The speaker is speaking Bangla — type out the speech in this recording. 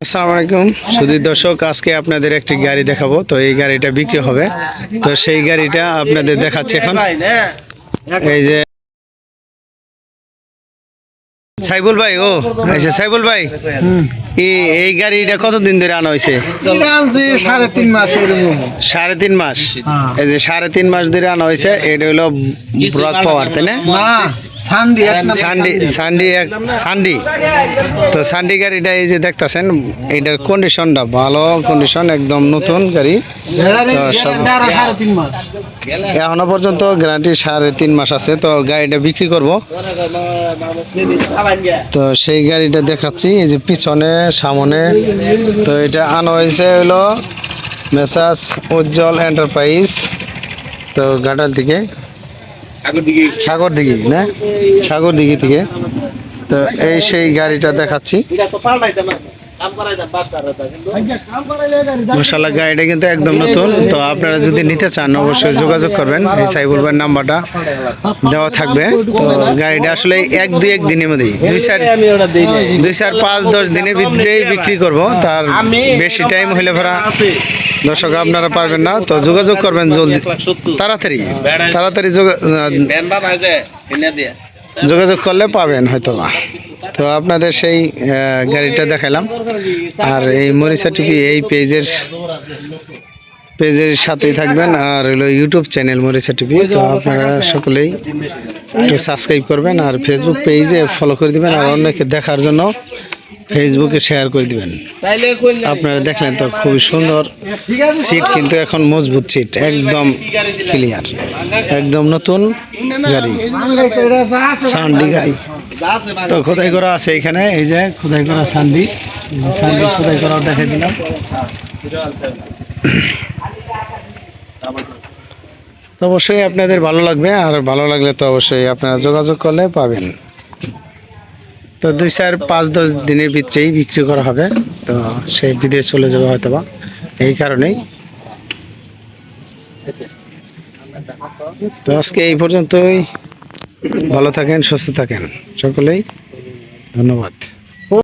আসসালামু আলাইকুম। সুদীর দর্শক, আজকে আপনাদের একটি গাড়ি দেখাবো। তো এই গাড়িটা বিক্রি হবে। তো সেই গাড়িটা আপনাদের দেখাচ্ছি এখন। এই যে সাইবুল ভাই, ও আচ্ছা সাইবুল ভাই। এই এই গাড়িটা কতদিন ধরে আনা হয়েছে সাড়ে তিন মাস সাড়ে তিন মাস? হ্যাঁ। এই যে সাড়ে তিন মাস ধরে আনা হয়েছে এটা হলো ব্রক পাওয়ার তাই না? সানডি সান্ডি সান্ডি এক সান্ডি তো সান্ডি গাড়িটা এই যে দেখতাছেন এটার কন্ডিশনটা ভালো কন্ডিশন একদম নতুন গাড়ি। এখনও পর্যন্ত গ্যারান্টি সাড়ে তিন মাস আছে তো গাড়িটা বিক্রি করব। তো সেই গাড়িটা দেখাচ্ছি এই যে পিছনে সামনে। তো এটা আনা হয়েছে হলো মেসাস উজ্জ্বল এন্টারপ্রাইজ। তো ঘাটাল থেকে। সাগর দিঘি না? সাগর দিঘি থেকে। তো এই সেই গাড়িটা দেখাচ্ছি। মশালা গাড়িটা কিন্তু একদম নতুন। তো আপনারা যদি নিতে চান অবশ্যই যোগাযোগ করবেন। এই সাইবুল ভাইয়ের নাম্বারটা দেওয়া থাকবে। তো গাড়িটা আসলে এক দুই এক দিনের মধ্যেই দুই চার দুই চার পাঁচ দশ দিনের ভিতরেই বিক্রি করব। তার বেশি টাইম হলে ভরা দর্শক আপনারা পারবেন না। তো যোগাযোগ করবেন জলদি। তাড়াতাড়ি। তাড়াতাড়ি যোগাযোগ করলে পাবেন হয়তো বা তো আপনাদের সেই গাড়িটা দেখালাম। আর এই মরিচা টিভি এই পেজের পেজের সাথেই থাকবেন, আর হলো ইউটিউব চ্যানেল মরিচা টিভি। তো আপনারা সকলেই একটু সাবস্ক্রাইব করবেন, আর ফেসবুক পেজে ফলো করে দিবেন, আর অন্যকে দেখার জন্য ফেসবুকে শেয়ার করে দিবেন। আপনারা দেখলেন তো খুবই সুন্দর সিট কিন্তু এখন মজবুত সিট একদম ক্লিয়ার একদম নতুন গাড়ি সাউন্ডি গাড়ি। তো খোদাই করা আছে এখানে, এই যে খোদাই করা সান্ডি সান্ডি খোদাই করাও দেখাই দিলাম। তো অবশ্যই আপনাদের ভালো লাগবে, আর ভালো লাগলে তো অবশ্যই আপনারা যোগাযোগ করলে পাবেন। তো দুই চার পাঁচ দশ দিনের ভিতরেই বিক্রি করা হবে, তো সেই বিদেশ চলে যাবে হয়তো বা এই কারণেই। তো আজকে এই পর্যন্তই। ভালো থাকেন সুস্থ থাকেন। সকলেই ধন্যবাদ।